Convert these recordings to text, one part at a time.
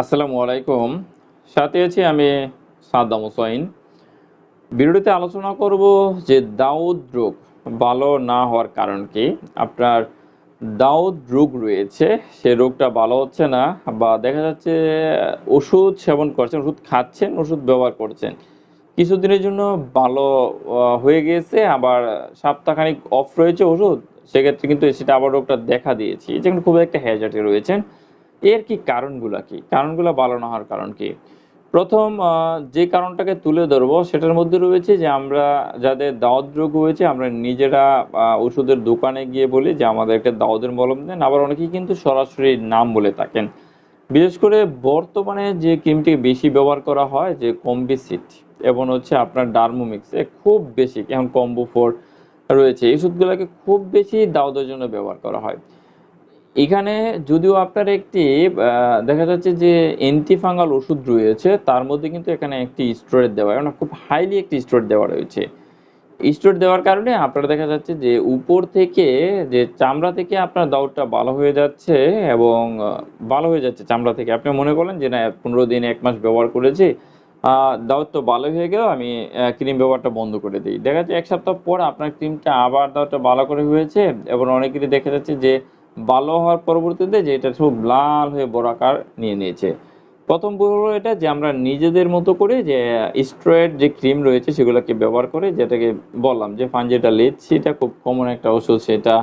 আসসালামু আলাইকুম। সাথে আছি আমি সাদ্দাম হোসাইন ভিডিওতে আলোচনা করব যে দাউদ রোগ ভালো না হওয়ার কারণ কি? আপনার দাউদ রোগ রয়েছে, সে রোগটা ভালো হচ্ছে না বা দেখা যাচ্ছে, ওষুধ সেবন করছেন, ওষুধ খাচ্ছেন, ওষুধ ব্যবহার করছেন। কিছুদিনের জন্য ভালো হয়ে গিয়েছে আবার সপ্তাহখানিক অফ রয়েছে ওষুধ, সেক্ষেত্রে কিন্তু সেটা আবার রোগটা দেখা দিয়েছি। যেমন খুব একটা হ্যাজার্টে রয়েছেন। এর কি কারণগুলা কি? কারণগুলো ভালো না হওয়ার কারণ কি? প্রথম যে কারণটাকে তুলে ধরবো, সেটার মধ্যে রয়েছে যে আমরা যাদের দাওয়াত রোগ হয়েছে, আমরা নিজেরা ওষুধের দোকানে গিয়ে বলি যে আমাদের একটা দাওয়াতের মলম দেন। আবার অনেকেই কিন্তু সরাসরি নাম বলে থাকেন। বিশেষ করে বর্তমানে যে ক্রিমটি বেশি ব্যবহার করা হয়, যে কম্বিসিট, এবং হচ্ছে আপনার ডার্মোমিক্স খুব বেশি, এখন কম্বো ফোর রয়েছে। এই ওষুধগুলোকে খুব বেশি দাওয়াতের জন্য ব্যবহার করা হয়। এখানে যদিও আপনার একটি দেখা যাচ্ছে যে অ্যান্টিফাঙ্গাল ওষুধ রয়েছে, তার মধ্যে কিন্তু এখানে একটি স্টেরয়েড দেওয়া মানে খুব হাইলি একটি স্টেরয়েড দেওয়া রয়েছে। স্টেরয়েড দেওয়ার কারণে আপনার দেখা যাচ্ছে যে উপর থেকে যে চামড়া থেকে আপনার দাউদটা ভালো হয়ে যাচ্ছে এবং ভালো হয়ে যাচ্ছে চামড়া থেকে। আপনি মনে করলেন যে না, পনেরো দিন, এক মাস ব্যবহার করেছি দাউদ তো ভালো হয়ে গেল, আমি ক্রিম ব্যবহারটা বন্ধ করে দিই। দেখা যাচ্ছে এক সপ্তাহ পর আপনার ক্রিমটা আবার দাউদটা ভালো করে হয়েছে এবং অনেকেরই দেখা যাচ্ছে যে ভালো হওয়ার পরবর্তীতে যে এটা সব লাল হয়ে বড় নিয়ে নিয়েছে। প্রথম ভুল হলো এটা যে আমরা নিজেদের মতো করে যে স্ট্রয়েড যে ক্রিম রয়েছে সেগুলোকে ব্যবহার করে যেটাকে বললাম যে ফানজেটালিড সেটা খুব কমন একটা ওষুধ সেটা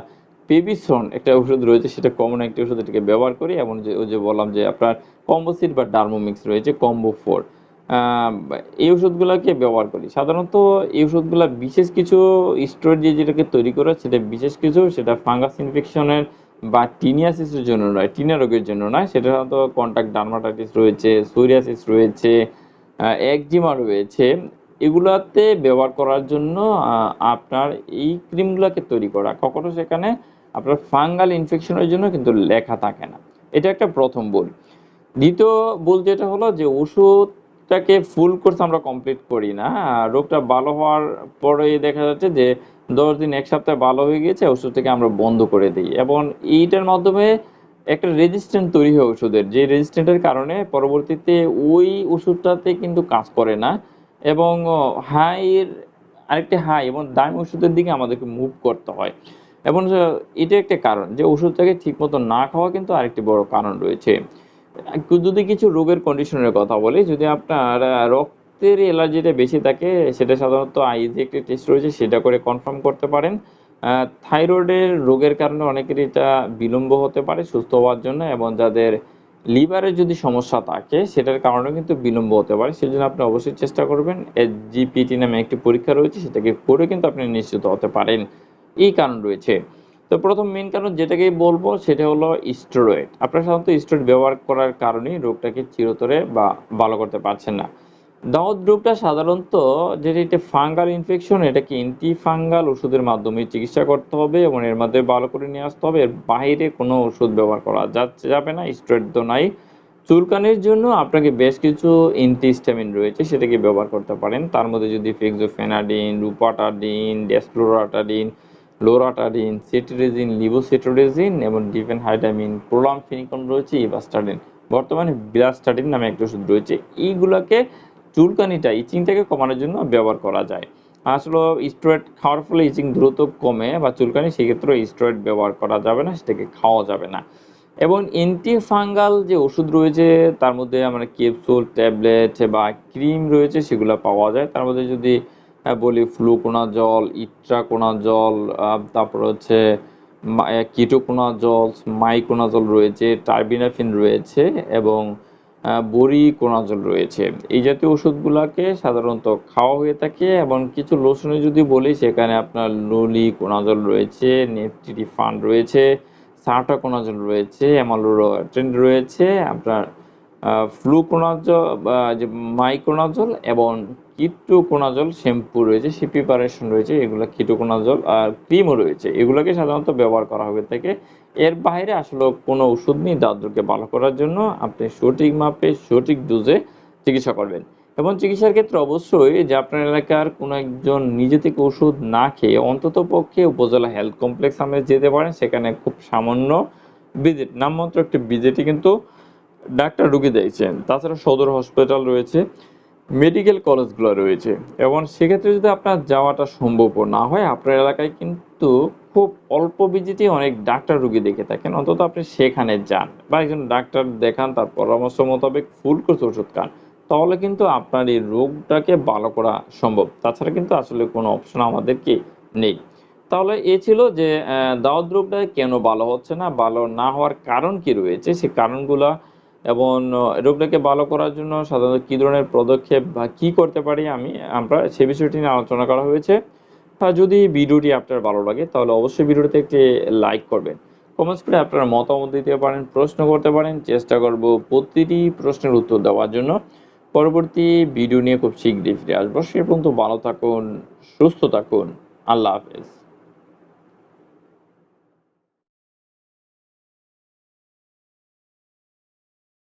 পেবিসন একটা ওষুধ রয়েছে, সেটা কমন একটা ওষুধ এটাকে ব্যবহার করি এবং যে ওই যে বললাম যে আপনার কম্বোসিট বা ডার্মোমিক্স রয়েছে কম্বো ফোর এই ওষুধগুলোকে ব্যবহার করি। সাধারণত এই ওষুধগুলো বিশেষ কিছু স্টেরয়েড যে যেটাকে তৈরি করা, সেটা বিশেষ কিছু, সেটা ফাঙ্গাস ইনফেকশনের বা টিনিয়াসিসের জন্য নয় টিনিয়া রোগের জন্য নয় সেটা সাধারণত কন্টাক্ট ডার্মাটাইটিস রয়েছে সোরিয়াসিস রয়েছে একজিমা রয়েছে, এগুলাতে ব্যবহার করার জন্য আপনার এই ক্রিমগুলোকে তৈরি করা। কখনো সেখানে আপনার ফাঙ্গাল ইনফেকশনের জন্য কিন্তু লেখা থাকে না। এটা একটা প্রথম ভুল দ্বিতীয় ভুল যেটা হলো যে ওষুধটাকে ফুল কোর্স আমরা কমপ্লিট করি না রোগটা ভালো হওয়ার পরে দেখা যাচ্ছে যে দশ দিন এক সপ্তাহে ভালো হয়ে গেছে ওষুধটাকে আমরা বন্ধ করে দিই। এবং এইটার মাধ্যমে একটা রেজিস্ট্যান্ট তৈরি হয় ওষুধের যে রেজিস্ট্যান্টের কারণে পরবর্তীতে ওই ওষুধটাতে কিন্তু কাজ করে না এবং হাইয়ের আরেকটি হাই এবং দামি ওষুধের দিকে আমাদেরকে মুভ করতে হয়। এবং এটা একটা কারণ যে ওষুধটাকে ঠিকমতো না খাওয়া কিন্তু আরেকটি বড় কারণ রয়েছে। যদি কিছু রোগের কন্ডিশনের কথা বলি যদি আপনার আহ, রক্তের অ্যালার্জিটা বেশি থাকে, সেটা সাধারণত আইজি একটি টেস্ট রয়েছে সেটা করে কনফার্ম করতে পারেন। থাইরয়েডের রোগের কারণে অনেকের এটা বিলম্ব হতে পারে সুস্থ হওয়ার জন্য এবং যাদের লিভারের যদি সমস্যা থাকে, সেটার কারণে কিন্তু বিলম্ব হতে পারে। সেজন্য আপনি অবশ্যই চেষ্টা করবেন। জিপিটি নামে একটি পরীক্ষা রয়েছে, সেটাকে করে কিন্তু আপনি নিশ্চিত হতে পারেন। এই কারণ রয়েছে। তো প্রথম মেন কারণ যেটাকে বলব, সেটা হলো স্টেরয়েড আপনারা সাধারণত স্টেরয়েড ব্যবহার করার কারণেই রোগটাকে চিরতরে বা ভালো করতে পারছেন না। দাউদ রোগটা সাধারণত যেটা এটা ফাঙ্গাল ইনফেকশন এটাকে অ্যান্টি ফাঙ্গাল ওষুধের মাধ্যমে চিকিৎসা করতে হবে এবং এর মধ্যে ভালো করে নিয়ে আসতে হবে। এর বাইরে কোনো ওষুধ ব্যবহার করা যাচ্ছে, যাবে না স্টেরয়েড তো নাই। চুলকানির জন্য আপনাকে বেশ কিছু অ্যান্টিহিস্টামিন রয়েছে, সেটাকে ব্যবহার করতে পারেন। তার মধ্যে যদি fexofenadine rupatadine desloratadine loratadine cetirizine levocetirizine এবং ডিফেনহাইডামিন প্রোলামফেনিকন রয়েছে ইভাস্টাডিন বর্তমানে বিলাস্টাডিন নামে একটা ওষুধ রয়েছে। এইগুলোকে চুলকানিটা ইচিংটাকে কমানোর জন্য ব্যবহার করা যায়। আসলে স্টেরয়েড খাওয়ার ফলে ইচিং দ্রুত কমে বা চুলকানি, সেক্ষেত্রে স্টেরয়েড ব্যবহার করা যাবে না, সেটাকে খাওয়া যাবে না। এবং অ্যান্টি ফাঙ্গাল যে ওষুধ রয়েছে, তার মধ্যে আমরা ক্যাপসুল ট্যাবলেট বা ক্রিম রয়েছে, সেগুলো পাওয়া যায়। তার মধ্যে যদি বলি ফ্লুকোনাজল ইট্রাকোনাজল জল তারপর হচ্ছে কিটোকোনা জল মাইকোনা জল রয়েছে টার্বিনাফিন রয়েছে এবং আহ, বরিকোনাজল রয়েছে। এই জাতীয় ওষুধগুলোকে সাধারণত খাওয়া হয়ে থাকে এবং কিছু লোশনে যদি বলি সেখানে আপনার লুলিকোনাজল রয়েছে নেফটিরিফান রয়েছে সাটা কোনাজল রয়েছে অ্যামালোরোট্রেন রয়েছে আপনার ফ্লুকোনাজল যে মাইক্রোনাজল এবং কিটোকোনাজল শ্যাম্পু রয়েছে, সে প্রিপারেশন রয়েছে, এগুলো কিটোকোনাজল আর ক্রিমও রয়েছে। এগুলোকে সাধারণত ব্যবহার করা হবে থাকে এর বাইরে আসলে কোনো ওষুধ নেই দাঁতকে ভালো করার জন্য। আপনি সঠিক মাপে, সঠিক ডোজে চিকিৎসা করবেন। এবং চিকিৎসার ক্ষেত্রে অবশ্যই যে আপনার এলাকার কোনো একজন নিজে থেকে ওষুধ না খেয়ে অন্তত পক্ষে উপজেলা হেলথ কমপ্লেক্স আমরা যেতে পারেন। সেখানে খুব সামান্য ভিজিট নামমাত্র একটি ভিজিটই কিন্তু ডাক্তার রুগী দেখছেন তাছাড়া সদর হসপিটাল রয়েছে মেডিকেল কলেজগুলো রয়েছে। এবং সেক্ষেত্রে যদি আপনার যাওয়াটা সম্ভব না হয়, আপনার এলাকায় কিন্তু খুব অল্প ভিজিটে অনেক ডাক্তার রুগী দেখে থাকেন। অন্তত আপনি সেখানে যান বা একজন ডাক্তার দেখান, তার পরামর্শ মোতাবেক ফুল কোর্স ওষুধ খান, তাহলে কিন্তু আপনার এই রোগটাকে ভালো করা সম্ভব। তাছাড়া কিন্তু আসলে কোনো অপশন আমাদেরকে নেই। তাহলে এ ছিল যে দাউদ রোগটা কেন ভালো হচ্ছে না, ভালো না হওয়ার কারণ কি রয়েছে? সে কারণগুলা এবং রোগটাকে ভালো করার জন্য সাধারণত কি ধরনের পদক্ষেপ বা কি করতে পারি আমি, আমরা সে বিষয়টি নিয়ে আলোচনা করা হয়েছে। আর যদি ভিডিওটি আপনার ভালো লাগে, তাহলে অবশ্যই ভিডিওটিতে একটি লাইক করবেন। কমেন্টস করে আপনার মতামত দিতে পারেন, প্রশ্ন করতে পারেন, চেষ্টা করব প্রতিটি প্রশ্নের উত্তর দেওয়ার জন্য। পরবর্তী ভিডিও নিয়ে খুব শীঘ্রই ফিরে আসব। সে পর্যন্ত ভালো থাকুন, সুস্থ থাকুন। আল্লাহ হাফেজ।